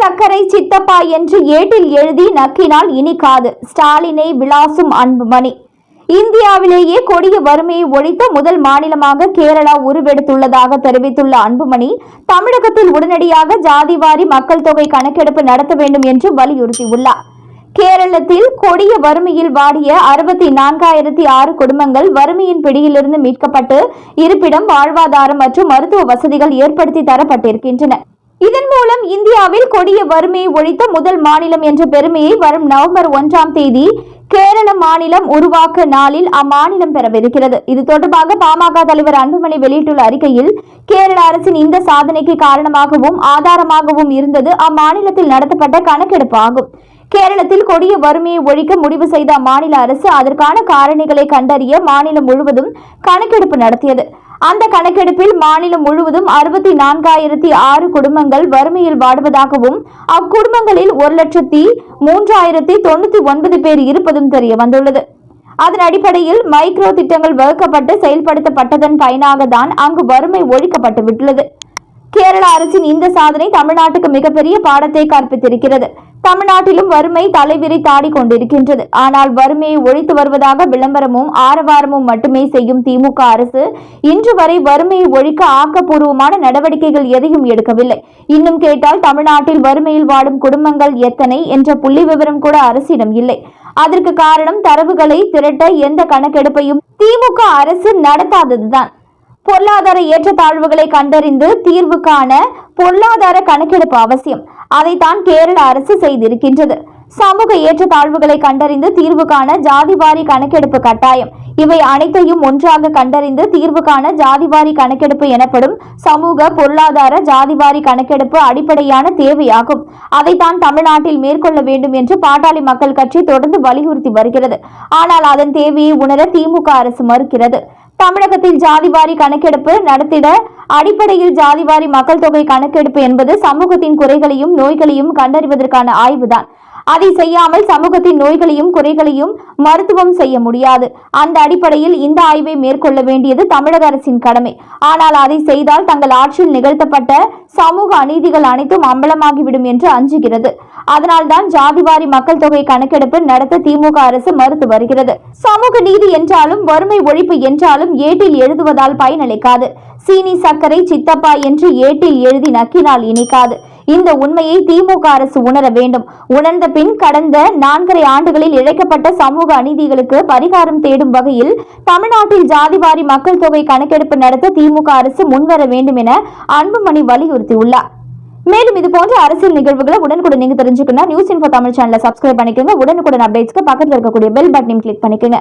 சக்கரை சித்தப்பா என்று ஏட்டில் எழுதி நக்கினால் இனிக்காது ஸ்டாலினை விளாசும் அன்புமணி இந்தியாவிலேயே கொடிய வறுமையை ஒழித்த முதல் மாநிலமாக கேரளா உருவெடுத்துள்ளதாக தெரிவித்துள்ள அன்புமணி தமிழகத்தில் உடனடியாக ஜாதிவாரி மக்கள் தொகை கணக்கெடுப்பு நடத்த வேண்டும் என்று வலியுறுத்தியுள்ளார். கேரளத்தில் கொடிய வறுமையில் வாடிய அறுபத்தி நான்காயிரத்தி ஆறு குடும்பங்கள் வறுமையின் பிடியிலிருந்து மீட்கப்பட்டு இருப்பிடம் வாழ்வாதாரம் மற்றும் மருத்துவ வசதிகள் ஏற்படுத்தி தரப்பட்டிருக்கின்றன. இதன் மூலம் இந்தியாவில் கொடிய வறுமையை ஒழித்த முதல் மாநிலம் என்ற பெருமையை வரும் நவம்பர் ஒன்றாம் தேதி கேரள மாநிலம் உருவாக்க நாளில் அம்மாநிலம் பெறவிருக்கிறது. இது தொடர்பாக பாமக தலைவர் அன்புமணி வெளியிட்டுள்ள அறிக்கையில் கேரள அரசின் இந்த சாதனைக்கு காரணமாகவும் ஆதாரமாகவும் இருந்தது அம்மாநிலத்தில் நடத்தப்பட்ட கணக்கெடுப்பு ஆகும். கேரளத்தில் கொடிய வறுமையை ஒழிக்க முடிவு செய்த அம்மாநில அரசு அதற்கான காரணிகளை கண்டறிய மாநிலம் முழுவதும் கணக்கெடுப்பு நடத்தியது. அந்த கணக்கெடுப்பில் மாநிலம் முழுவதும் அறுபத்தி நான்காயிரத்தி ஆறு குடும்பங்கள் வறுமையில் வாடுவதாகவும் அக்குடும்பங்களில் ஒரு லட்சத்தி மூன்றாயிரத்தி தொண்ணூத்தி ஒன்பது பேர் இருப்பதும் தெரிய வந்துள்ளது. அதன் அடிப்படையில் மைக்ரோ திட்டங்கள் வகுக்கப்பட்டு செயல்படுத்தப்பட்டதன் பயனாக தான் அங்கு வறுமை ஒழிக்கப்பட்டு விட்டுள்ளது. கேரள அரசின் இந்த சாதனை தமிழ்நாட்டுக்கு மிகப்பெரிய பாடத்தை கற்பித்திருக்கிறது. தமிழ்நாட்டிலும் வறுமை தலைவிரி தாடி கொண்டிருக்கின்றது. ஆனால் வறுமையை ஒழித்து வருவதாக விளம்பரமும் ஆரவாரமும் மட்டுமே செய்யும் திமுக அரசு இன்று வரை வறுமையை ஒழிக்க ஆக்கப்பூர்வமான நடவடிக்கைகள் எதையும் எடுக்கவில்லை. இன்னும் கேட்டால் தமிழ்நாட்டில் வறுமையில் வாடும் குடும்பங்கள் எத்தனை என்ற புள்ளி விவரம் கூட அரசிடம் இல்லை. அதற்கு காரணம் தரவுகளை திரட்ட எந்த கணக்கெடுப்பையும் திமுக அரசு நடத்தாததுதான். பொருளாதார ஏற்றத்தாழ்வுகளை கண்டறிந்து தீர்வு காண பொருளாதார கணக்கெடுப்பு அவசியம். அதைத்தான் கேரள அரசு செய்திருக்கின்றது. சமூக ஏற்றத்தாழ்வுகளை கண்டறிந்து தீர்வு காண ஜாதிவாரி கணக்கெடுப்பு கட்டாயம். இவை அனைத்தையும் ஒன்றாக கண்டறிந்து தீர்வு காண ஜாதிவாரி கணக்கெடுப்பு எனப்படும் சமூக பொருளாதார ஜாதிவாரி கணக்கெடுப்பு அடிப்படையான தேவையாகும். அதைத்தான் தமிழ்நாட்டில் மேற்கொள்ள வேண்டும் என்று பாட்டாளி மக்கள் கட்சி தொடர்ந்து வலியுறுத்தி வருகிறது. ஆனால் அதன் தேவையை உணர திமுக அரசு மறுக்கிறது. தமிழகத்தில் ஜாதிவாரி கணக்கெடுப்பு நடத்திட அடிப்படையில் ஜாதிவாரி மக்கள் தொகை கணக்கெடுப்பு என்பது சமூகத்தின் குறைகளையும் நோய்களையும் கண்டறிவதற்கான ஆய்வுதான். அதை செய்யாமல் சமூகத்தின் நோய்களையும் குறைகளையும் மருத்துவம் செய்ய முடியாது. அந்த அடிப்படையில் இந்த ஆய்வை மேற்கொள்ள வேண்டியது தமிழக அரசின் கடமை. ஆனால் அதை செய்தால் தங்கள் ஆட்சியில் நிகழ்த்தப்பட்ட சமூக அநீதிகள் அனைத்தும் அம்பலமாகிவிடும் என்று அஞ்சுகிறது. அதனால்தான் ஜாதிவாரி மக்கள் தொகை கணக்கெடுப்பு நடத்த திமுக அரசு மறுத்து வருகிறது. சமூக நீதி என்றாலும் வறுமை ஒழிப்பு என்றாலும் ஏட்டில் எழுதுவதால் பயனளிக்காது. சீனி சர்க்கரை சித்தப்பா என்று ஏட்டில் எழுதி நக்கினால் இனிக்காது. இந்த உண்மையை திமுக அரசு உணர வேண்டும். உணர்ந்த பின் கடந்த நான்கரை ஆண்டுகளில் இழைக்கப்பட்ட சமூக அநீதிகளுக்கு பரிகாரம் தேடும் வகையில் தமிழ்நாட்டில் ஜாதிவாரி மக்கள் தொகை கணக்கெடுப்பு நடத்த திமுக அரசு முன்வர வேண்டும் என அன்புமணி வலியுறுத்தியுள்ளார். மேலும் இது போன்ற அரசியல் நிகழ்வுகளை உடனுக்குடன் நீங்க தெரிஞ்சுக்கணும். நியூஸ் இன்ஃபோ தமிழ் சேனலை சப்ஸ்கிரைப் பண்ணிக்கோங்க. உடனுக்குடன் அப்டேட்ஸ்க்கு பக்கத்தில் இருக்கக்கூடிய பெல் பட்டனையும் கிளிக் பண்ணிக்கோங்க.